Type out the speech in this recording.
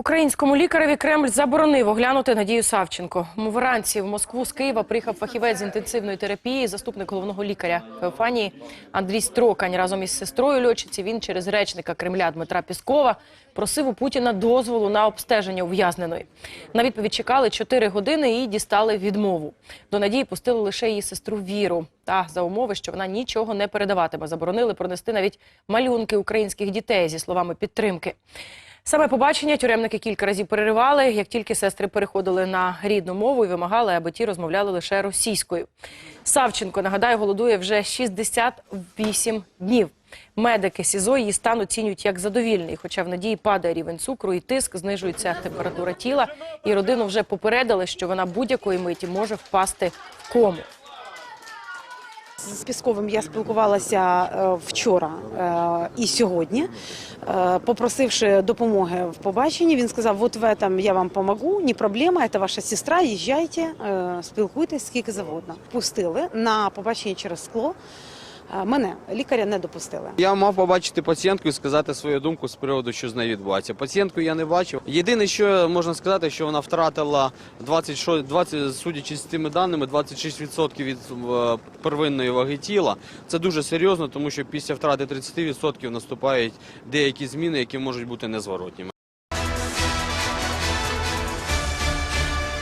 Українському лікареві Кремль заборонив оглянути Надію Савченко. Вранці в Москву з Києва приїхав фахівець з інтенсивної терапії, заступник головного лікаря Феофанії Андрій Строкань. Разом із сестрою льотчиці він через речника Кремля Дмитра Піскова просив у Путіна дозволу на обстеження ув'язненої. На відповідь чекали 4 години і дістали відмову. До Надії пустили лише її сестру Віру. Та за умови, що вона нічого не передаватиме, заборонили пронести навіть малюнки українських дітей зі словами підтримки. Саме побачення тюремники кілька разів переривали, як тільки сестри переходили на рідну мову і вимагали, аби ті розмовляли лише російською. Савченко, нагадаю, голодує вже 68 днів. Медики СІЗО її стан оцінюють як задовільний, хоча в надії падає рівень цукру і тиск, знижується температура тіла. І родину вже попередили, що вона будь-якої миті може впасти в кому. З Пісковим я спілкувалася е, вчора е, і сьогодні, Е, попросивши допомоги в побаченні. Він сказав: от в этом я вам помогу, не проблема, це ваша сестра, їжджайте, спілкуйтесь скільки завгодно. Пустили на побачення через скло. Мене лікаря не допустили. Я мав побачити пацієнтку і сказати свою думку з приводу, що з нею відбувається. Пацієнтку я не бачив. Єдине, що можна сказати, що вона втратила 20, що- 20 судячи з цими даними, 26% від е, первинної ваги тіла. Це дуже серйозно, тому що після втрати 30% наступають деякі зміни, які можуть бути незворотніми.